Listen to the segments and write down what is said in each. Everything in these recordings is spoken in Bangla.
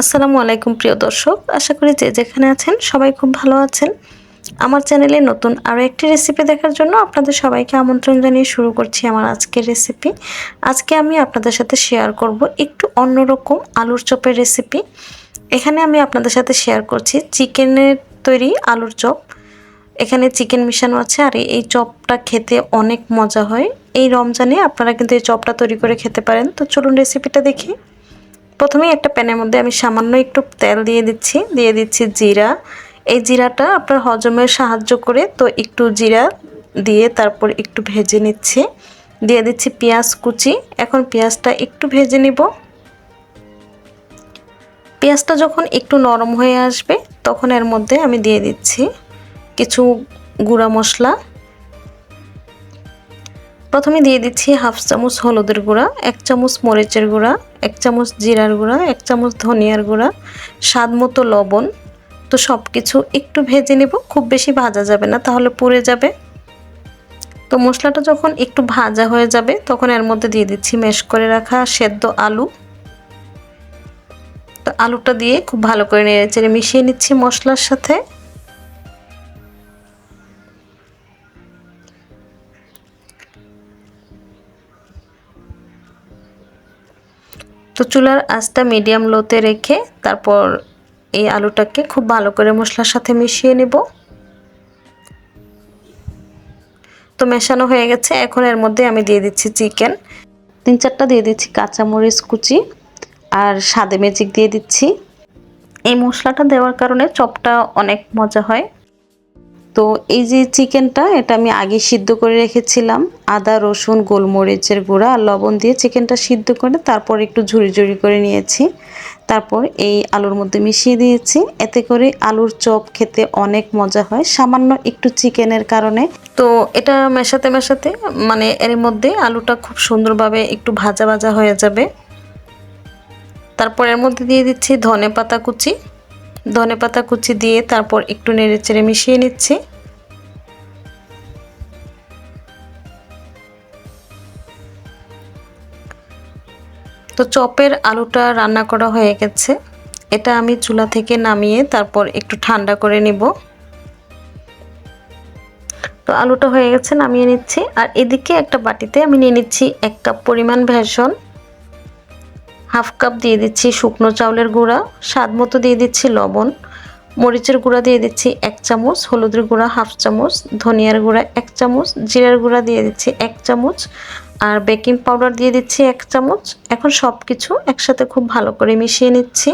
আসসালামু আলাইকুম, প্রিয় দর্শক। আশা করি যে যেখানে আছেন সবাই খুব ভালো আছেন। আমার চ্যানেলে নতুন আরও একটি রেসিপি দেখার জন্য আপনাদের সবাইকে আমন্ত্রণ জানিয়ে শুরু করছি আমার আজকের রেসিপি। আজকে আমি আপনাদের সাথে শেয়ার করব একটু অন্যরকম আলুর চপের রেসিপি। এখানে আমি আপনাদের সাথে শেয়ার করছি চিকেনের তৈরি আলুর চপ। এখানে চিকেন মিশানো আছে আর এই চপটা খেতে অনেক মজা হয়। এই রমজানে আপনারা কিন্তু এই চপটা তৈরি করে খেতে পারেন। তো চলুন রেসিপিটা দেখি। প্রথমেই একটা প্যানের মধ্যে আমি সামান্য একটু তেল দিয়ে দিচ্ছি দিয়ে দিচ্ছি জিরা। এই জিরাটা আপনার হজমের সাহায্য করে, তো একটু জিরা দিয়ে তারপর একটু ভেজে নিচ্ছি। দিয়ে দিচ্ছি পেঁয়াজ কুচি, এখন পেঁয়াজটা একটু ভেজে নিব। পেঁয়াজটা যখন একটু নরম হয়ে আসবে, তখন এর মধ্যে আমি দিয়ে দিচ্ছি কিছু গুঁড়া মশলা। প্রথমে দিয়ে দিচ্ছি হাফ চামচ হলুদের গুঁড়া, এক চামচ মরিচের গুঁড়া, এক চামচ জিরার গুঁড়া, এক চামচ ধনিয়ার গুঁড়া, স্বাদ মতো লবণ। তো সব কিছু একটু ভেজে নেব, খুব বেশি ভাজা যাবে না, তাহলে পুড়ে যাবে। তো মশলাটা যখন একটু ভাজা হয়ে যাবে, তখন এর মধ্যে দিয়ে দিচ্ছি মেশ করে রাখা সেদ্ধ আলু। তো আলুটা দিয়ে খুব ভালো করে নেড়ে চেড়ে মিশিয়ে নিচ্ছি মশলার সাথে। তো চুলার আঁচটা মিডিয়াম লোতে রেখে তারপর এই আলুটাকে খুব ভালো করে মশলার সাথে মিশিয়ে নেব। তো মেশানো হয়ে গেছে। এখন এর মধ্যে আমি দিয়ে দিচ্ছি চিকেন তিন চারটা দিয়ে দিচ্ছি কাঁচামরিচ কুচি আর সাদে ম্যাজিক দিয়ে দিচ্ছি। এই মশলাটা দেওয়ার কারণে চপটা অনেক মজা হয়। তো এই যে চিকেনটা, এটা আমি আগে সিদ্ধ করে রেখেছিলাম। আদা, রসুন, গোলমরিচের গুঁড়া আর লবণ দিয়ে চিকেনটা সিদ্ধ করে তারপর একটু ঝুড়ি ঝুড়ি করে নিয়েছি। তারপর এই আলুর মধ্যে মিশিয়ে দিয়েছি। এতে করে আলুর চপ খেতে অনেক মজা হয়, সামান্য একটু চিকেনের কারণে। তো এটা মেশাতে মেশাতে মানে এর মধ্যে আলুটা খুব সুন্দরভাবে একটু ভাজা ভাজা হয়ে যাবে। তারপর এর মধ্যে দিয়ে দিচ্ছি ধনে পাতা কুচি। ধনে পাতা কুচি দিয়ে তারপর একটু নেড়ে চেড়ে মিশিয়ে নিচ্ছি। তো চপের আলুটা রান্না করা হয়ে গেছে। এটা আমি চুলা থেকে নামিয়ে তারপর একটু ঠান্ডা করে নিব। তো আলুটা হয়ে গেছে, নামিয়ে নিচ্ছি। আর এদিকে একটা বাটিতে আমি নিয়ে নিচ্ছি এক কাপ পরিমাণ ভেষণ হাফ কাপ দিয়ে দিচ্ছি শুকনো চাউলের গুঁড়া, স্বাদ মতো দিয়ে দিচ্ছি লবণ, মরিচের গুঁড়া দিয়ে দিচ্ছি এক চামচ, হলুদের গুঁড়া হাফ চামচ, ধনিয়ার গুঁড়া এক চামচ, জিরার গুঁড়া দিয়ে দিচ্ছি এক চামচ, আর বেকিং পাউডার দিয়ে দিচ্ছি এক চামচ। এখন সব কিছু একসাথে খুব ভালো করে মিশিয়ে নিচ্ছি।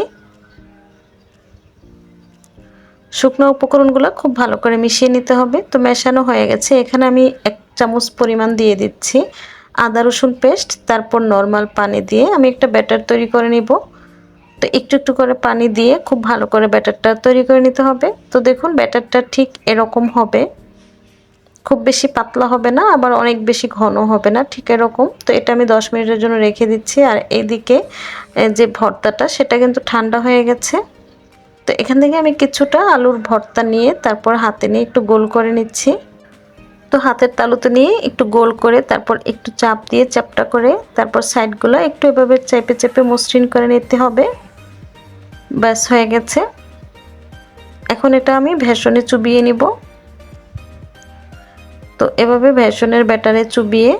শুকনো উপকরণগুলো খুব ভালো করে মিশিয়ে নিতে হবে। তো মেশানো হয়ে গেছে। এখানে আমি এক চামচ পরিমাণ দিয়ে দিচ্ছি। আদা, রসুন পেস্ট, তারপর নর্মাল পানি দিয়ে আমি একটা ব্যাটার তৈরি করে নিব। তো একটু একটু করে পানি দিয়ে খুব ভালো করে ব্যাটারটা তৈরি করে নিতে হবে। তো দেখুন, ব্যাটারটা ঠিক এরকম হবে। খুব বেশি পাতলা হবে না, আবার অনেক বেশি ঘন হবে না, ঠিক এরকম। তো এটা আমি দশ মিনিটের জন্য রেখে দিচ্ছি। আর এইদিকে যে ভর্তাটা, সেটা কিন্তু ঠান্ডা হয়ে গেছে। তো এখান থেকে আমি কিছুটা আলুর ভর্তা নিয়ে তারপর হাতে নিয়ে একটু গোল করে নিচ্ছি। তো হাতের তালুতে নিয়ে একটু গোল করে তারপর একটু চাপ দিয়ে চাপটা করে তারপর সাইডগুলো একটু এভাবে চেপে চেপে মসৃণ করে নিতে হবে। ব্যাস, হয়ে গেছে। এখন এটা আমি ভেষণে চুবিয়ে নিব। তো এভাবে ভেষণের ব্যাটারে চুবিয়ে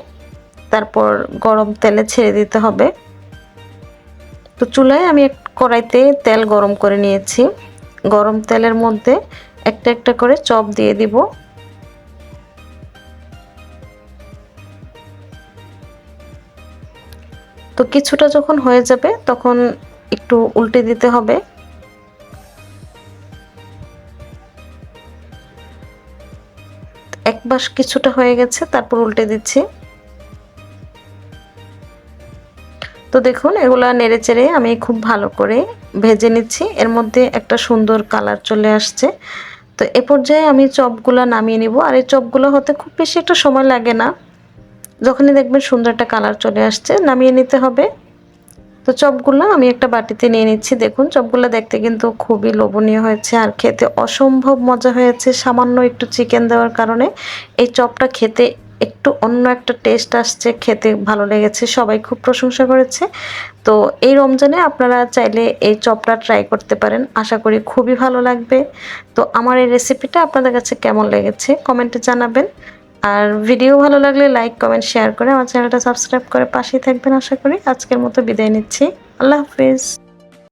তারপর গরম তেলে ছেড়ে দিতে হবে। তো চুলায় আমি এক কড়াইতে তেল গরম করে নিয়েছি। গরম তেলের মধ্যে একটা একটা করে চপ দিয়ে দিব। তো কিছুটা যখন হয়ে যাবে, তখন একটু উল্টে দিতে হবে। এক বাস কিছুটা হয়ে গেছে, তারপর উল্টে দিচ্ছি। তো দেখুন, এগুলা নেড়ে চেড়ে আমি খুব ভালো করে ভেজে নিচ্ছি। এর মধ্যে একটা সুন্দর কালার চলে আসছে। তো এ পর্যায়ে আমি চপগুলো নামিয়ে নিব। আর এই চপগুলো হতে খুব বেশি একটা সময় লাগে না। যখনই দেখবেন সুন্দর একটা কালার চলে আসছে, নামিয়ে নিতে হবে। তো চপগুলো আমি একটা বাটিতে নিয়ে নিচ্ছি। দেখুন, চপগুলো দেখতে কিন্তু খুবই লোভনীয় হয়েছে আর খেতে অসম্ভব মজা হয়েছে। সামান্য একটু চিকেন দেওয়ার কারণে এই চপটা খেতে একটু অন্য একটা টেস্ট আসছে, খেতে ভালো লেগেছে, সবাই খুব প্রশংসা করেছে। তো এই রমজানে আপনারা চাইলে এই চপটা ট্রাই করতে পারেন, আশা করি খুবই ভালো লাগবে। তো আমার এই রেসিপিটা আপনাদের কাছে কেমন লেগেছে কমেন্টে জানাবেন। আর ভিডিও ভালো লাগলে লাইক, কমেন্ট, শেয়ার করে আমার চ্যানেলটা সাবস্ক্রাইব করে পাশেই থাকবেন আশা করি। আজকের মতো বিদায় নিচ্ছি। আল্লাহ হাফিজ।